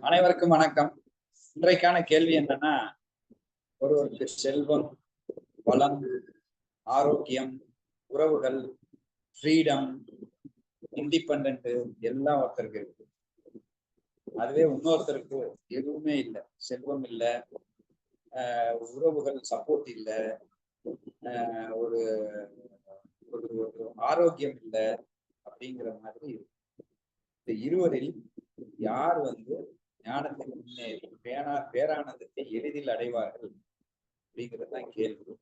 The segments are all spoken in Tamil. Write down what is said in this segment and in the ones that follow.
அனைவருக்கும் வணக்கம். இன்றைக்கான கேள்வி என்னன்னா ஒருவருக்கு செல்வம் வளம் ஆரோக்கியம் உறவுகள் ஃப்ரீடம் இண்டிபெண்ட் எல்லாம் ஒருத்தருக்கு இருக்கு. அதுவே இன்னொருத்தருக்கு எதுவுமே இல்லை. செல்வம் இல்லை. ஆஹ் உறவுகள் சப்போர்ட் இல்லை. ஆஹ் ஒரு ஒரு ஒரு ஆரோக்கியம் இல்லை அப்படிங்கிற மாதிரி இருக்கு. இந்த இருவரில் யார் வந்து ஞானத்தை முன்னேறி பேனா பேரானந்தத்தை எளிதில் அடைவார்கள் அப்படிங்கிறது தான் கேள்வி.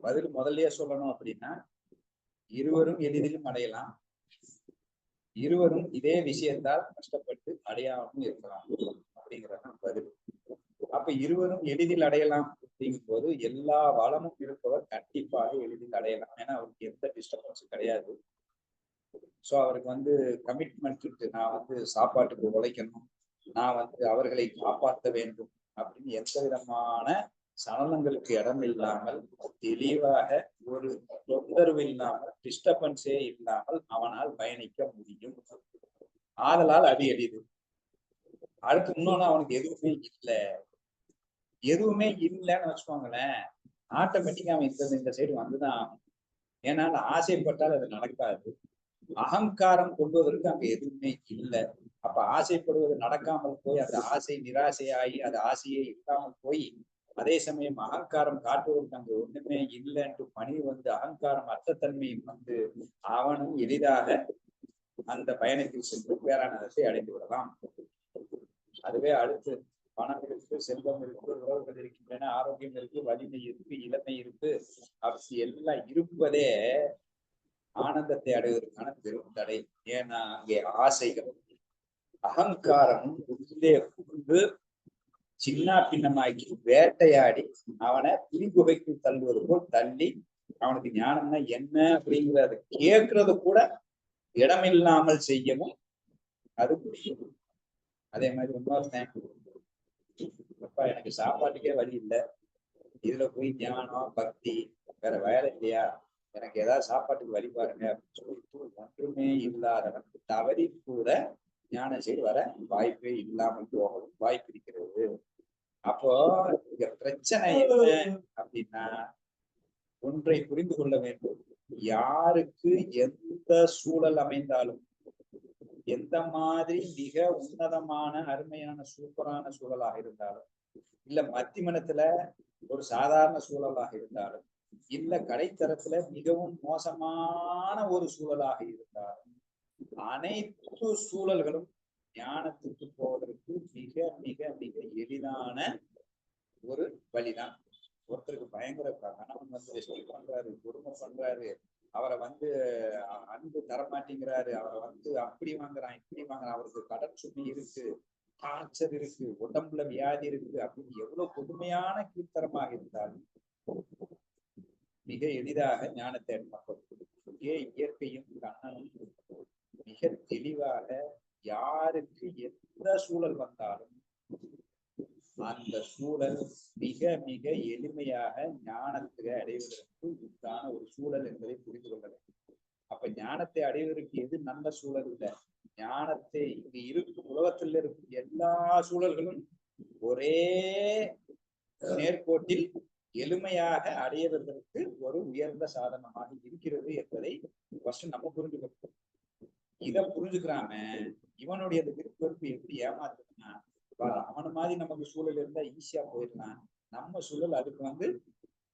பதில் முதல்லயே சொல்லணும் அப்படின்னா இருவரும் எளிதிலும் அடையலாம். இருவரும் இதே விஷயத்தால் கஷ்டப்பட்டு அடையாமல் இருக்கலாம் அப்படிங்கிறது பதில். அப்ப இருவரும் எளிதில் அடையலாம் அப்படிங்கும் போது எல்லா வளமும் இருப்பவர் கண்டிப்பாக எளிதில் அடையலாம். ஏன்னா அவருக்கு எந்த டிஸ்டர்பன்ஸும் கிடையாது. ஸோ அவருக்கு வந்து கமிட்மெண்ட் இருக்கு நான் வந்து சாப்பாட்டுக்கு உழைக்கணும். நான் வந்து அவர்களை காப்பாற்ற வேண்டும் அப்படின்னு எந்த விதமான சலனங்களுக்கு இடம் இல்லாமல் தெளிவாக ஒரு தொந்தரவு இல்லாமல் டிஸ்டர்பன்ஸே இல்லாமல் அவனால் பயணிக்க முடியும். ஆதலால் அது எளிது. அடுத்து இன்னொன்னு அவனுக்கு எதுவுமே இல்லை. எதுவுமே இல்லைன்னு வச்சுக்கோங்களேன். ஆட்டோமேட்டிக்கா அவன் இந்த இந்த சைடு வந்துதான் ஏன்னா ஆசைப்பட்டால் அது நடக்காது. அகங்காரம் கொள்வதற்கு அங்க எதுவுமே இல்லை. அப்ப ஆசைப்படுவது நடக்காமல் போய் அந்த ஆசை நிராசையாகி அது ஆசையே இல்லாமல் போய் அதே சமயம் அகங்காரம் காட்டுவதற்கு அங்கு ஒண்ணுமே இல்லைன்ட்டு பணி வந்து அகங்காரம் அர்த்தத்தன்மையும் வந்து அவனும் எளிதாக அந்த பயணத்தில் சென்று பேரானதத்தை அடைந்து விடலாம். அதுவே அடுத்து பணம் இருக்கு செல்வம் இருக்கு உறவுகள் இருக்கின்றன ஆரோக்கியம் இருக்கு வலிமை இருக்கு இளமை இருக்கு அப்படி எல்லாம் இருப்பதே ஆனந்தத்தை அடைவதற்கான பெரும் தடை. ஏன்னா அங்கே ஆசைகள் அகங்காரம் உள்ளே புகுந்து சின்ன பின்னமாக்கி வேட்டையாடி அவனை புலிகுகைக்கு தள்ளுவது போல் தள்ளி அவனுக்கு ஞானம்னா என்ன அப்படிங்கிறத கேட்கறது கூட இடமில்லாமல் செய்யவும் அது முடியும். அதே மாதிரி இன்னொருத்தன் அப்பா எனக்கு சாப்பாட்டுக்கே வழி இல்லை. இதுல போய் ஞானம் பக்தி வேற வேலை இல்லையா? எனக்கு ஏதாவது சாப்பாட்டுக்கு வழி பாருங்க அப்படின்னு சொல்லிட்டு ஒன்றுமே இல்லாதவன் தவறி கூட ஞான செய்து வர வாய்ப்பே இல்லாமல் போகவும் வாய்ப்பு இருக்கிறது அப்போ இங்க பிரச்சனை என்ன அப்படின்னா ஒன்றை புரிந்து கொள்ள வேண்டும். யாருக்கு எந்த சூழல் அமைந்தாலும் எந்த மாதிரி மிக உன்னதமான அருமையான சூப்பரான சூழலாக இருந்தாலும் இல்ல மத்திமனத்துல ஒரு சாதாரண சூழலாக இருந்தாலும் இல்ல கடைத்தரத்துல மிகவும் மோசமான ஒரு சூழலாக இருந்தாலும் அனைத்து சூழல்களும் ஞானத்துக்கு போவதற்கு மிக மிக மிக எளிதான ஒரு வழிதான். ஒருத்தருக்கு பயங்கர கணவன் வந்து ரெஸ்ட் பண்றாரு கொடுமை பண்றாரு அவரை வந்து அன்பு தரமாட்டேங்கிறாரு அவரை வந்து அப்படி வாங்குறான் இப்படி வாங்குறான் அவருக்கு கடன் சுமை இருக்கு காய்ச்சல் இருக்கு உடம்புல வியாதி இருக்கு அப்படின்னு எவ்வளவு கொடுமையான கீழ்த்தரமாக இருந்தாலும் மிக எளிதாக ஞானத்தை மக்கள் இயற்கையும் கண்ணனும் மிக தெளிவாக யாருக்கு எந்த சூழல் வந்தாலும் அந்த சூழல் மிக மிக எளிமையாக ஞானத்தை அடைவதற்கு உண்டான ஒரு சூழல் என்பதை புரிந்து கொள்ள வேண்டும். அப்ப ஞானத்தை அடைவதற்கு எது நல்ல சூழல் இல்லை? ஞானத்தை இங்கு இருக்கும் உலகத்தில் இருக்கும் எல்லா சூழல்களும் ஒரே நேர்கோட்டில் எளிமையாக அடையவர்களுக்கு ஒரு உயர்ந்த சாதனமாக இருக்கிறது என்பதை ஃபர்ஸ்ட் நம்ம புரிஞ்சுக்கணும். இத புரிஞ்சுக்கிறாம இவனுடைய அந்த விருப்பெருப்பு எப்படி ஏமாத்துனா அவன மாதிரி நமக்கு சூழல் இருந்தா ஈஸியா போயிடலாம். நம்ம சூழல் அதுக்கு வந்து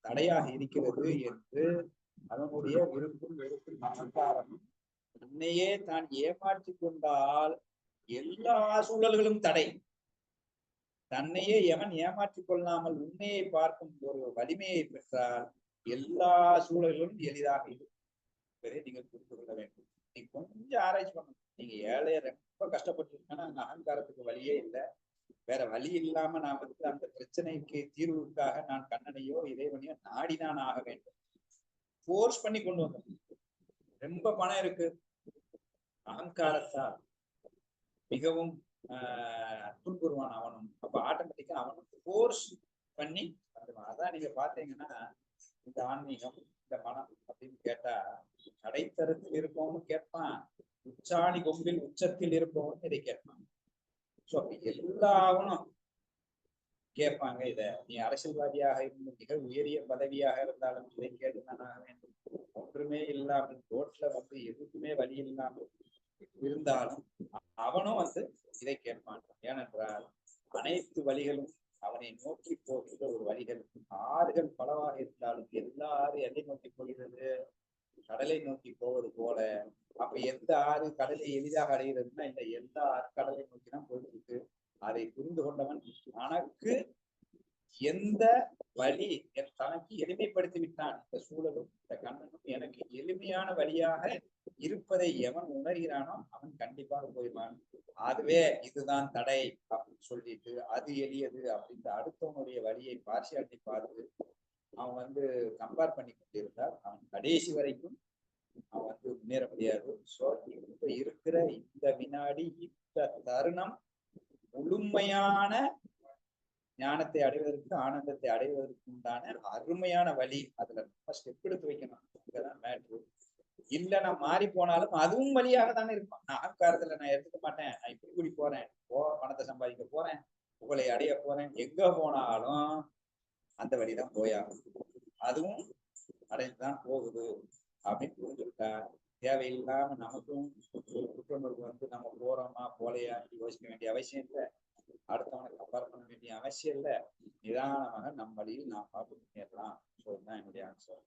தடையாக இருக்கிறது என்று அவனுடைய விருப்பும் வெறுப்பும் நமக்காரமும் உன்னையே தான் ஏமாற்றி கொண்டால் எல்லா சூழல்களும் தடை. தன்னையே எவன் ஏமாற்றிக் கொள்ளாமல் உண்மையை பார்க்கும் ஒரு வலிமையை பெற்றால் எல்லா சூழல்களும் எளிதாக இருக்கும். என்பதை நீங்கள் புரிந்து கொள்ள வேண்டும். நீ கொஞ்சம் ஆராய்ச்சி பண்ணணும் நீங்க ஏழைய ரொம்ப கஷ்டப்பட்டு அங்க அகங்காரத்துக்கு வழியே இல்லை. வேற வழி இல்லாம நான் வந்து அந்த பிரச்சனைக்கு தீர்வுக்காக நான் கண்ணனையோ இறைவனையோ நாடிதான் ஆக வேண்டும். போர்ஸ் பண்ணி கொண்டு வந்தேன். ரொம்ப பணம் இருக்கு. அகங்காரத்தால் மிகவும் துன்புறுவான் அவனும் ஃபோர்ஸ் பண்ணி வந்துடுவான் அதான் நீங்க பாத்தீங்கன்னா இந்த ஆன்மீகம் இந்த மனம் அப்படின்னு கேட்டா கடைத்தரத்தில் இருக்கவனும் கேட்பான் உச்சாணி கொம்பில் உச்சத்தில் இருப்பவன் இதை கேட்பான். சோ எல்லாவனும் கேட்பாங்க இத. நீ அரசியல்வாதியாக இருந்து மிக உயரிய பதவியாக இருந்தாலும் இதை கேட்டுதான் ஆக வேண்டும். ஒன்றுமே இல்லாமல் ரோட்ல வந்து எதுக்குமே வழி இல்லாமல் இருந்தாலும் அவனும் வந்து இதை கேட்பான். ஏனென்றால் அனைத்து வழிகளும் அவனை நோக்கி போகிற ஒரு வழிகள் ஆறுகள் பலவாக இருந்தாலும் எல்லா ஆறு எதை நோக்கி போகிறது கடலை நோக்கி போவது போல. அப்ப எந்த ஆறு கடலை எளிதாக அடைகிறதுன்னா இந்த எந்த ஆறு கடலை நோக்கி தான் போயிட்டு இருக்கு. அதை புரிந்து கொண்டவன். தனக்கு எந்த வழி என் தனக்கு எளிமைப்படுத்தி விட்டான்? இந்த சூழலும் இந்த கண்ணனும் எனக்கு எளிமையான வழியாக இருப்பதை எவன் உணர்கிறானோ அவன் கண்டிப்பாக போயிடுவான் அதுவே இதுதான் தடை அப்படின்னு சொல்லிட்டு அது எளியது அப்படின்ற அடுத்தவனுடைய வழியை பார்சியாலிட்டி பார்த்து அவன் வந்து கம்பேர் பண்ணி கொண்டிருந்தால் அவன் கடைசி வரைக்கும் அவன் வந்து முன்னேற முடியாது. சோ இப்ப இருக்கிற இந்த வினாடி இந்த தருணம் முழுமையான ஞானத்தை அடைவதற்கு ஆனந்தத்தை அடைவதற்கு உண்டான அருமையான வழி அதுல ரொம்ப ஸ்டெப் எடுத்து வைக்கணும். இங்கதான் மேட்ரு இல்ல நான் மாறி போனாலும் அதுவும் வழியாக தானே இருக்கும். நான் அகங்காரத்துல நான் எடுத்துக்க மாட்டேன். நான் இப்படி கூடி போறேன். போ பணத்தை சம்பாதிக்க போறேன். புகழை அடைய போறேன். எங்க போனாலும் அந்த வழிதான் போயாகும் அதுவும் அடைந்துதான் போகுது அப்படின்னு புரிஞ்சுக்கிட்டா தேவையில்லாம நமக்கும் ஒரு குற்றமுறைக்கு வந்து நம்ம போறோமா போலையா யோசிக்க வேண்டிய அவசியம் இல்லை. அடுத்தவனை கம்பேர் பண்ண வேண்டிய அவசியம் இல்லை. நிதானமாக நம்ம வழியில் நான் பார்த்து முன்னேறலாம் ஸோ என்னுடைய ஆன்சர்